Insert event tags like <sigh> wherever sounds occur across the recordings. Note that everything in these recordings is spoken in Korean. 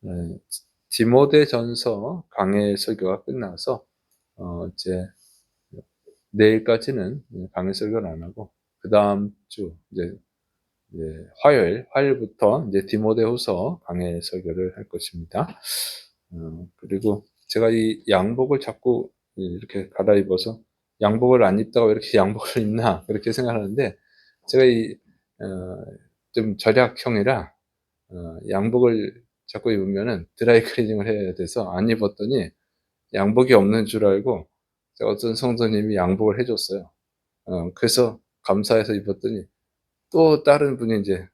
네, 디모데전서 강해 설교가 끝나서 어, 이제 내일까지는 강해 설교를 안 하고 그 다음 주 이제, 화요일 화요일부터 이제 디모데후서 강해 설교를 할 것입니다. 어, 그리고 제가 이 양복을 자꾸 이렇게 갈아입어서 양복을 안 입다가 왜 이렇게 양복을 <laughs> 입나 그렇게 생각하는데 제가 이 어, 좀 절약형이라 어, 양복을 자꾸 입으면은 드라이 클리닝을 해야 돼서 안 입었더니 양복이 없는 줄 알고 어떤 성도님이 양복을 해줬어요. 어, 그래서 감사해서 입었더니 또 다른 분이 이제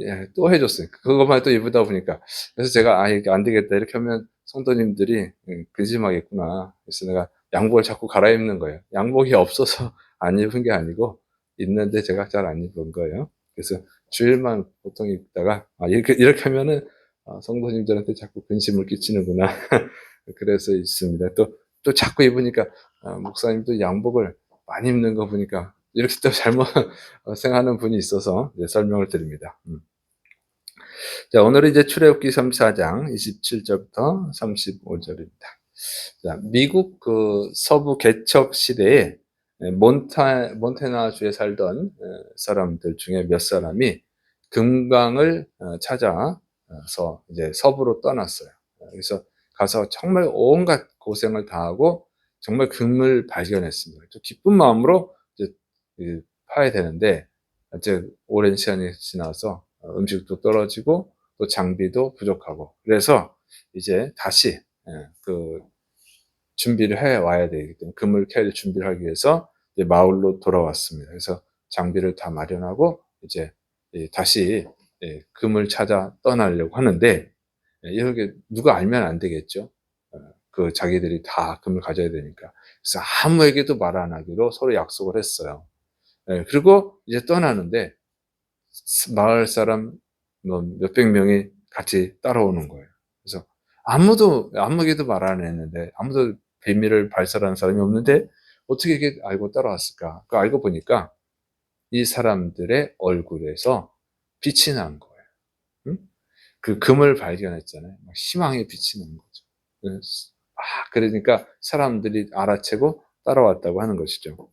예, 또 해줬어요. 그것만 또 입으다 보니까 그래서 제가 아 이게 안 되겠다 이렇게 하면 성도님들이 음, 근심하겠구나. 그래서 내가 양복을 자꾸 갈아입는 거예요. 양복이 없어서 <laughs> 안 입은 게 아니고 있는데 제가 잘 안 입은 거예요. 그래서 주일만 보통 입다가 아 이렇게 이렇게 하면은 아, 성도님들한테 자꾸 근심을 끼치는구나. <laughs> 그래서 있습니다. 또, 또 자꾸 입으니까, 아, 목사님도 양복을 많이 입는 거 보니까, 이렇게 또 잘못 <laughs> 생각하는 분이 있어서 설명을 드립니다. 음. 자, 오늘은 이제 출애굽기 34장 27절부터 35절입니다. 자, 미국 그 서부 개척 시대에 몬타, 몬테나주에 살던 사람들 중에 몇 사람이 금강을 어, 찾아 서 이제 서부로 떠났어요. 그래서 가서 정말 온갖 고생을 다하고 정말 금을 발견했습니다. 또 기쁜 마음으로 이제 파야 되는데 이제 오랜 시간이 지나서 음식도 떨어지고 또 장비도 부족하고 그래서 이제 다시 예, 그 준비를 해 와야 되기 때문에 금을 캐 준비를 하기 위해서 마을로 돌아왔습니다. 그래서 장비를 다 마련하고 이제 다시 예, 금을 찾아 떠나려고 하는데 예, 이렇게 누가 알면 안 되겠죠. 어, 그 자기들이 다 금을 가져야 되니까. 그래서 아무에게도 말 안 하기로 서로 약속을 했어요. 예, 그리고 이제 떠나는데 마을 사람 뭐 몇백 명이 같이 따라오는 거예요. 그래서 아무도 아무에게도 말 안 했는데 아무도 비밀을 발설하는 사람이 없는데 어떻게 알고 따라왔을까? 그 알고 보니까 이 사람들의 얼굴에서 빛이 난 거예요. 응? 그 금을 발견했잖아요. 희망의 빛이 난 거죠. 아, 그러니까 사람들이 알아채고 따라왔다고 하는 것이죠.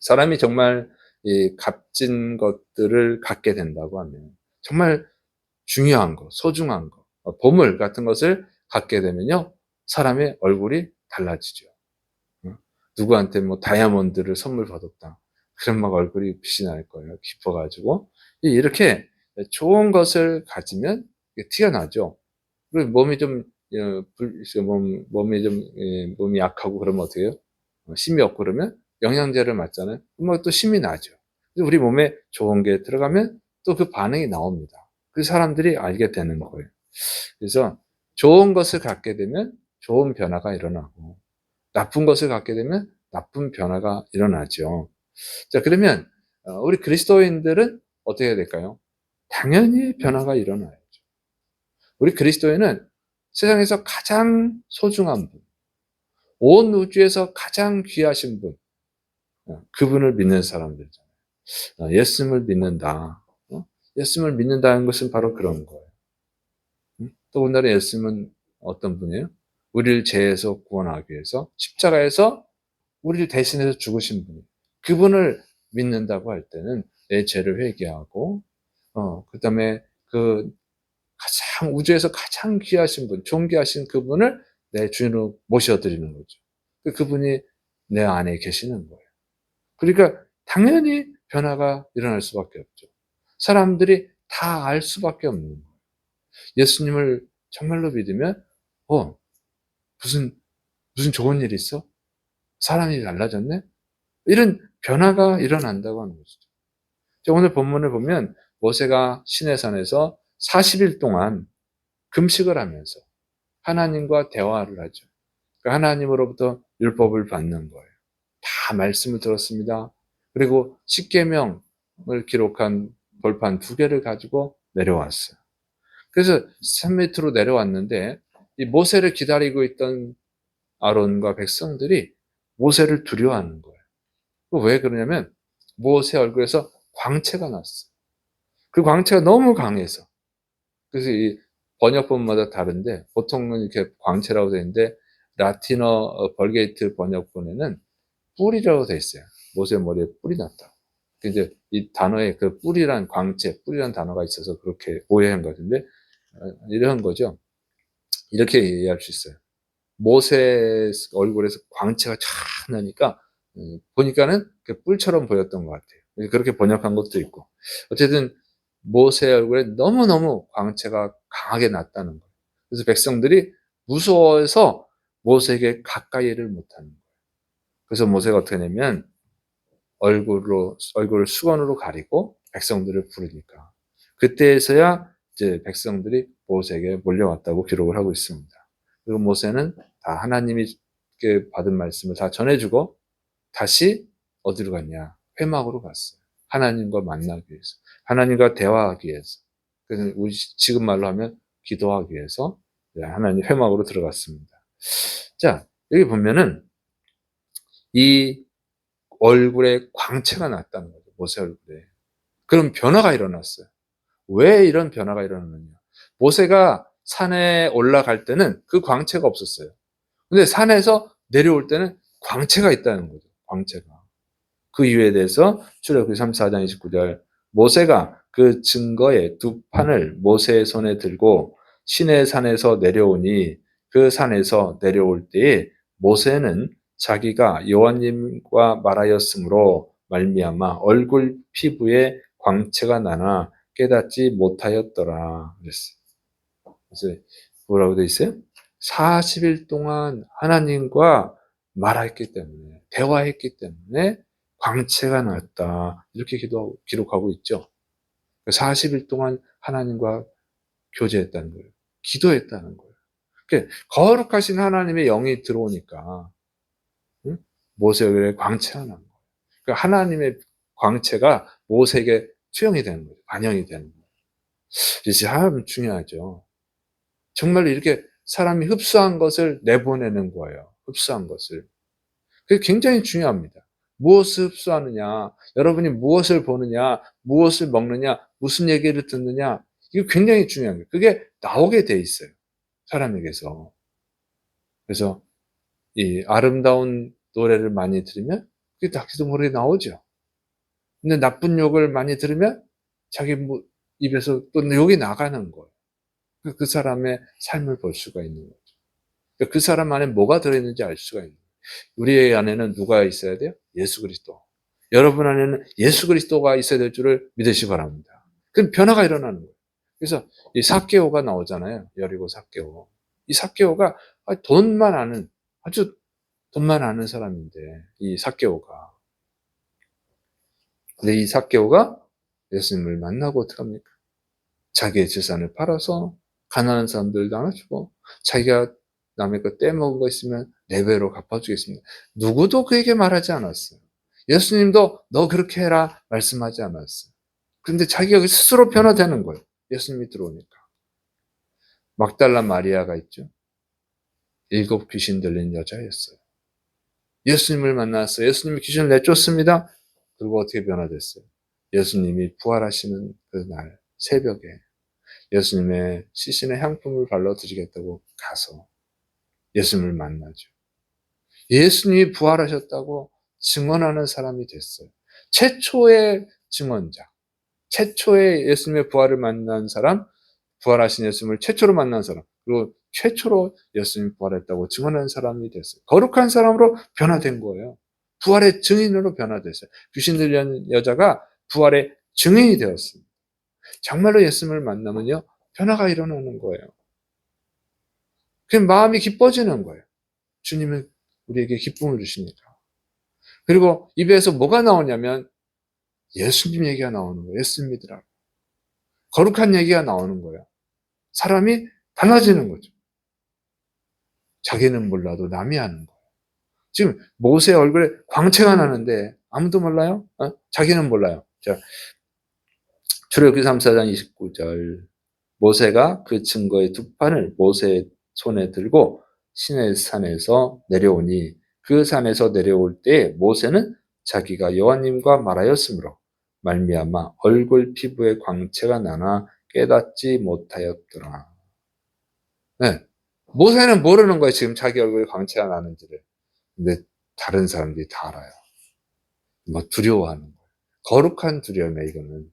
사람이 정말 이 값진 것들을 갖게 된다고 하면 정말 중요한 거, 소중한 거, 어, 보물 같은 것을 갖게 되면요, 사람의 얼굴이 달라지죠. 누구한테 뭐 다이아몬드를 선물 받았다. 그럼 막 얼굴이 빛이 날 거예요. 기뻐가지고. 이렇게 좋은 것을 가지면 티가 나죠. 그리고 몸이 좀, 어, 몸, 몸이 좀, 예, 몸이 약하고 그러면 어떻게 해요? 어, 심이 없고 그러면 영양제를 맞잖아요. 그러면 또 심이 나죠. 우리 몸에 좋은 게 들어가면 또 그 반응이 나옵니다. 그 사람들이 알게 되는 거예요. 그래서 좋은 것을 갖게 되면 좋은 변화가 일어나고, 나쁜 것을 갖게 되면 나쁜 변화가 일어나죠. 자, 그러면, 어, 우리 그리스도인들은 어떻게 해야 될까요? 당연히 변화가 일어나야죠. 우리 그리스도인은 세상에서 가장 소중한 분, 온 우주에서 가장 귀하신 분, 어, 그분을 믿는 사람들이잖아요. 어, 예수님을 믿는다. 예수님을 믿는다는 것은 바로 그런 거예요. 또 오늘의 예수님은 어떤 분이에요? 우리를 죄에서 구원하기 위해서 십자가에서 우리를 대신해서 죽으신 분이에요. 그분을 믿는다고 할 때는 내 죄를 회개하고 어, 그 다음에 그 가장 우주에서 가장 귀하신 분, 존귀하신 그분을 내 주인으로 모셔드리는 거죠. 그 그분이 내 안에 계시는 거예요. 그러니까 당연히 변화가 일어날 수밖에 없죠. 사람들이 다 알 수밖에 없는 거예요. 예수님을 정말로 믿으면, 어, 무슨, 무슨 좋은 일 있어? 사람이 달라졌네? 이런 변화가 일어난다고 하는 것이죠. 오늘 본문을 보면 모세가 시내산에서 40일 동안 금식을 하면서 하나님과 대화를 하죠. 그 하나님으로부터 율법을 받는 거예요. 다 말씀을 들었습니다. 그리고 십계명을 기록한 벌판 두 개를 가지고 내려왔어요. 그래서 산 밑으로 내려왔는데 이 모세를 기다리고 있던 아론과 백성들이 모세를 두려워하는 거예요. 왜 그러냐면 모세 얼굴에서 광채가 났어. 그 광채가 너무 강해서. 그래서 이 번역본마다 다른데 보통은 이렇게 광채라고 되어 있는데 라틴어 어, 벌게이트 번역본에는 뿔이라고 되어 있어요. 모세 머리에 뿔이 났다. 이제 이 단어에 그 뿔이란 광채, 뿔이란 단어가 있어서 그렇게 오해한 것 같은데 어, 이런 거죠. 이렇게 이해할 수 있어요. 모세 얼굴에서 광채가 쫙 나니까 음, 보니까는 그 뿔처럼 보였던 것 같아요. 그렇게 번역한 것도 있고 어쨌든 모세 얼굴에 너무너무 광채가 강하게 났다는 거예요. 그래서 백성들이 무서워서 모세에게 가까이를 못하는 거예요. 그래서 모세가 어떻게 하냐면 얼굴로 얼굴을 수건으로 가리고 백성들을 부르니까 그때에서야 이제 백성들이 모세에게 몰려왔다고 기록을 하고 있습니다. 그리고 모세는 다 하나님이 받은 말씀을 다 전해주고 다시 어디로 갔냐? 회막으로 갔어요. 하나님과 만나기 위해서, 하나님과 대화하기 위해서. 그래서 우리 지금 말로 하면 기도하기 위해서 하나님 회막으로 들어갔습니다. 자, 여기 보면은 이 얼굴에 광채가 났다는 거죠. 모세 얼굴에. 그럼 변화가 일어났어요. 왜 이런 변화가 일어났느냐? 모세가 산에 올라갈 때는 그 광채가 없었어요. 근데 산에서 내려올 때는 광채가 있다는 거죠. 광채가. 그 이유에 대해서 출애굽기 34장 29절 모세가 그 증거의 두 판을 모세의 손에 들고 시내 산에서 내려오니 그 산에서 내려올 때에 모세는 자기가 여호와님과 말하였으므로 말미암아 얼굴 피부에 광채가 나나 깨닫지 못하였더라. 그래서 뭐라고 돼 있어요? 40일 동안 하나님과 말했기 때문에 대화했기 때문에 광채가 났다 이렇게 기도 기록하고 있죠. 40일 동안 하나님과 교제했다는 거예요. 기도했다는 거예요. 그러니까 거룩하신 하나님의 영이 들어오니까 응? 모세에게 광채가 난 거예요. 그러니까 하나님의 광채가 모세에게 투영이 되는 거예요. 반영이 되는 거예요. 이제 참 중요하죠. 정말 이렇게 사람이 흡수한 것을 내보내는 거예요. 흡수한 것을. 그게 굉장히 중요합니다. 무엇을 흡수하느냐, 여러분이 무엇을 보느냐, 무엇을 먹느냐, 무슨 얘기를 듣느냐, 이거 굉장히 중요한 거예요. 그게 나오게 돼 있어요. 사람에게서. 그래서 이 아름다운 노래를 많이 들으면 그게 자기도 모르게 나오죠. 근데 나쁜 욕을 많이 들으면 자기 입에서 또 욕이 나가는 거예요. 그, 그 사람의 삶을 볼 수가 있는 거죠. 그 사람 안에 뭐가 들어있는지 알 수가 있는. 우리 안에는 누가 있어야 돼요? 예수 그리스도. 여러분 안에는 예수 그리스도가 있어야 될 줄을 믿으시 기 바랍니다. 그럼 변화가 일어나는 거예요. 그래서 이 사케오가 나오잖아요. 여리고 사케오. 이 사케오가 돈만 아는 아주 돈만 아는 사람인데 이 사케오가 근데 이 사케오가 예수님을 만나고 어떡합니까? 자기의 재산을 팔아서 가난한 사람들 나눠주고 자기가 남의 거 떼먹은 거 있으면 네 배로 갚아주겠습니다. 누구도 그에게 말하지 않았어요. 예수님도 너 그렇게 해라 말씀하지 않았어요. 근데 자기가 스스로 변화되는 거예요. 예수님이 들어오니까. 막달라 마리아가 있죠. 일곱 귀신 들린 여자였어요. 예수님을 만났어요. 예수님이 귀신을 내쫓습니다. 그리고 어떻게 변화됐어요? 예수님이 부활하시는 그 날 새벽에 예수님의 시신의 향품을 발라 드리겠다고 가서 예수님을 만나죠. 예수님이 부활하셨다고 증언하는 사람이 됐어요. 최초의 증언자. 최초의 예수님의 부활을 만난 사람, 부활하신 예수님을 최초로 만난 사람, 그리고 최초로 예수님이 부활했다고 증언한 사람이 됐어요. 거룩한 사람으로 변화된 거예요. 부활의 증인으로 변화됐어요. 귀신 들린 여자가 부활의 증인이 되었습니다. 정말로 예수님을 만나면요, 변화가 일어나는 거예요. 그 마음이 기뻐지는 거예요. 주님은 우리에게 기쁨을 주시니까. 그리고 입에서 뭐가 나오냐면 예수님 얘기가 나오는 거예요. 예수 믿으라고. 거룩한 얘기가 나오는 거예요. 사람이 달라지는 거죠. 자기는 몰라도 남이 아는 거예요. 지금 모세 얼굴에 광채가 나는데 아무도 몰라요? 어? 자기는 몰라요. 자, 출애굽기 3사장 29절 모세가 그 증거의 두 판을 모세의 손에 들고 시내 산에서 내려오니 그 산에서 내려올 때 모세는 자기가 여호와님과 말하였으므로 말미암아 얼굴 피부에 광채가 나나 깨닫지 못하였더라. 네. 모세는 모르는 거예요. 지금 자기 얼굴에 광채가 나는지를. 근데 다른 사람들이 다 알아요. 뭐 두려워하는 거예요. 거룩한 두려움이에요, 이거는.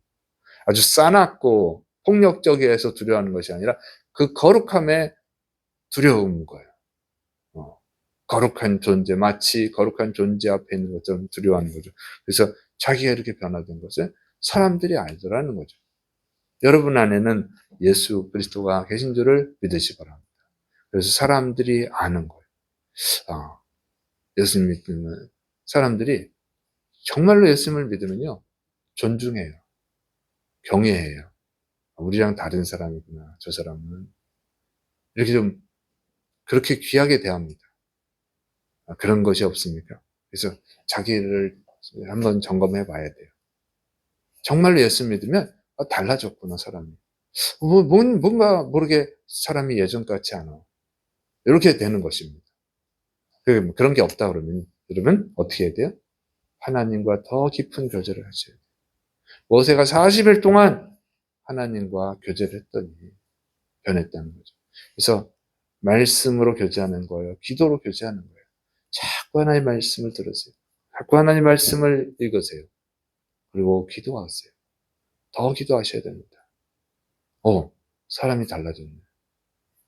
아주 싸납고 폭력적이어서 두려워하는 것이 아니라 그 거룩함에 두려운 거예요. 어, 거룩한 존재, 마치 거룩한 존재 앞에 있는 것처럼 두려워하는 거죠. 그래서 자기가 이렇게 변화된 것을 사람들이 알더라는 거죠. 여러분 안에는 예수 그리스도가 계신 줄을 믿으시 바랍니다. 그래서 사람들이 아는 거예요. 아, 예수 믿는 사람들이 정말로 예수님을 믿으면요. 존중해요. 경외해요. 우리랑 다른 사람이구나. 저 사람은. 이렇게 좀 그렇게 귀하게 대합니다. 아, 그런 것이 없습니까? 그래서 자기를 한번 점검해 봐야 돼요. 정말로 예수 믿으면 아, 달라졌구나, 사람이. 뭐, 뭔- 뭔가 모르게 사람이 예전 같지 않아. 이렇게 되는 것입니다. 그, 그런 게 없다 그러면, 여러분, 어떻게 해야 돼요? 하나님과 더 깊은 교제를 하셔야 돼요. 모세가 40일 동안 하나님과 교제를 했더니 변했다는 거죠. 그래서 말씀으로 교제하는 거예요. 기도로 교제하는 거예요. 자꾸 하나님의 말씀을 들으세요. 자꾸 하나님의 말씀을 읽으세요. 그리고 기도하세요. 더 기도하셔야 됩니다. 어, 사람이 달라졌네.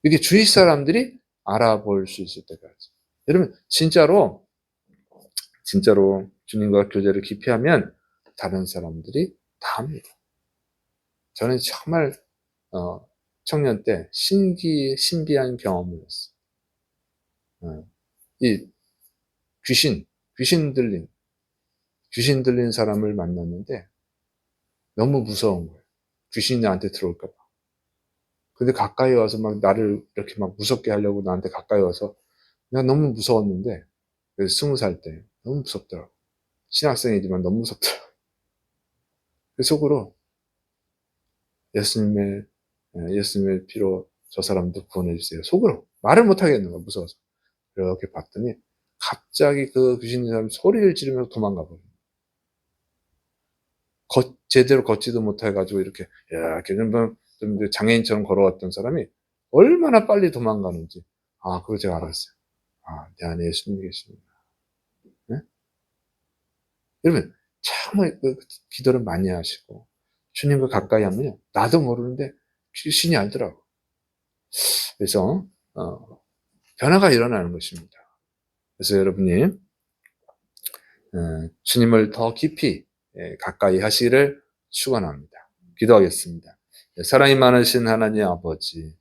이게 주위 사람들이 알아볼 수 있을 때까지. 여러분, 진짜로, 진짜로 주님과 교제를 깊이 하면 다른 사람들이 다 합니다. 저는 정말, 어, 청년 때 신기, 신비한 경험을 했어요. 어, 이 귀신, 귀신 들린, 귀신 들린 사람을 만났는데 너무 무서운 거예요. 귀신이 나한테 들어올까 봐. 근데 가까이 와서 막 나를 이렇게 막 무섭게 하려고 나한테 가까이 와서 내가 너무 무서웠는데, 그래서 스무 살 때 너무 무섭더라고. 신학생이지만 너무 무섭더라고. 그 속으로 예수님의, 예, 예수님의 피로 저 사람도 구원해 주세요. 속으로. 말을 못 하겠는 거야, 무서워서. 이렇게 봤더니 갑자기 그 귀신 사람이 소리를 지르면서 도망가 버려요. 걷- 제대로 걷지도 못해가지고 이렇게, 야, 이렇게 좀, 좀 이제 장애인처럼 걸어왔던 사람이 얼마나 빨리 도망가는지. 아, 그걸 제가 알았어요. 아, 내 안에 예수님이 계십니다. 네? 여러분, 참그 기도를 많이 하시고, 주님과 가까이 하면요. 나도 모르는데 귀신이 알더라고. 그래서, 어, 변화가 일어나는 것입니다. 그래서 여러분이, 어, 주님을 더 깊이 예, 가까이 하시기를 축원합니다. 기도하겠습니다. 예, 사랑이 많으신 하나님 아버지,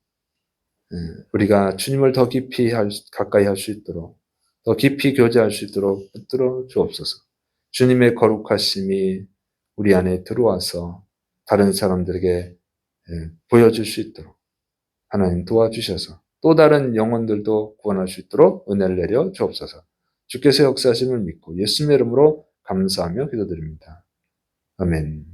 예, 우리가 주님을 더 깊이 할 수- 가까이 할 수 있도록, 더 깊이 교제할 수 있도록 붙들어 주옵소서. 주님의 거룩하심이 우리 안에 들어와서 다른 사람들에게 예, 보여줄 수 있도록 하나님 도와주셔서 또 다른 영혼들도 구원할 수 있도록 은혜를 내려 주옵소서. 주께서 역사하심을 믿고 예수님의 이름으로 감사하며 기도드립니다. 아멘.